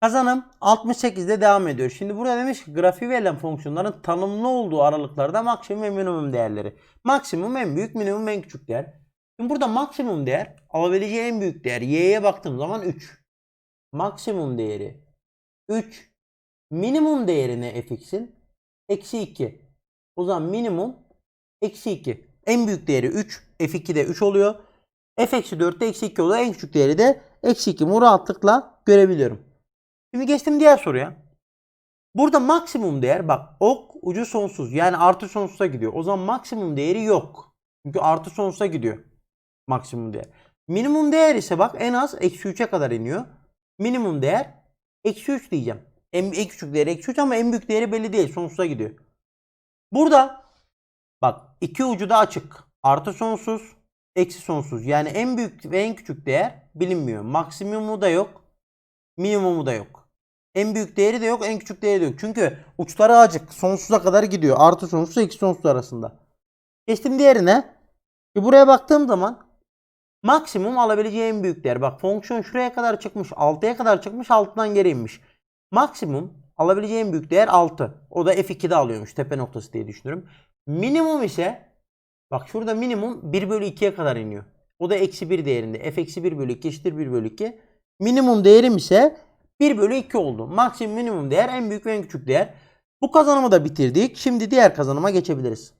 Kazanım 68'de devam ediyor. Şimdi burada demiş ki grafiği verilen fonksiyonların tanımlı olduğu aralıklarda maksimum ve minimum değerleri. Maksimum en büyük, minimum en küçük değer. Şimdi burada maksimum değer alabileceği en büyük değer y'ye baktığım zaman 3. Maksimum değeri 3. Minimum değeri ne fx'in? Eksi 2. O zaman minimum eksi 2. En büyük değeri 3. f2'de 3 oluyor. f eksi 4'te eksi 2 oluyor. En küçük değeri de eksi 2. Bunu rahatlıkla görebiliyorum. Şimdi geçtim diğer soruya. Burada maksimum değer bak ok ucu sonsuz yani artı sonsuza gidiyor. O zaman maksimum değeri yok. Çünkü artı sonsuza gidiyor. Maksimum değer. Minimum değer ise bak en az eksi 3'e kadar iniyor. Minimum değer eksi 3 diyeceğim. En, en küçük değeri eksi 3 ama en büyük değeri belli değil. Sonsuza gidiyor. Burada bak iki ucu da açık. Artı sonsuz, eksi sonsuz. Yani en büyük ve en küçük değer bilinmiyor. Maksimumu da yok. Minimumu da yok. En büyük değeri de yok, en küçük değeri de yok. Çünkü uçları açık. Sonsuza kadar gidiyor. Artı sonsuz, eksi sonsuz arasında. Geçtim diğerine. E buraya baktığım zaman maksimum alabileceği en büyük değer. Bak fonksiyon şuraya kadar çıkmış. 6'ya kadar çıkmış. 6'dan geri inmiş. Maksimum alabileceği en büyük değer 6. O da F2'de alıyormuş. Tepe noktası diye düşünüyorum. Minimum ise bak şurada minimum 1 bölü 2'ye kadar iniyor. O da eksi 1 değerinde. F eksi 1 bölü 2 eşittir 1 bölü 2. Minimum değerim ise 1 bölü 2 oldu. Maksimum minimum değer en büyük ve en küçük değer. Bu kazanımı da bitirdik. Şimdi diğer kazanıma geçebiliriz.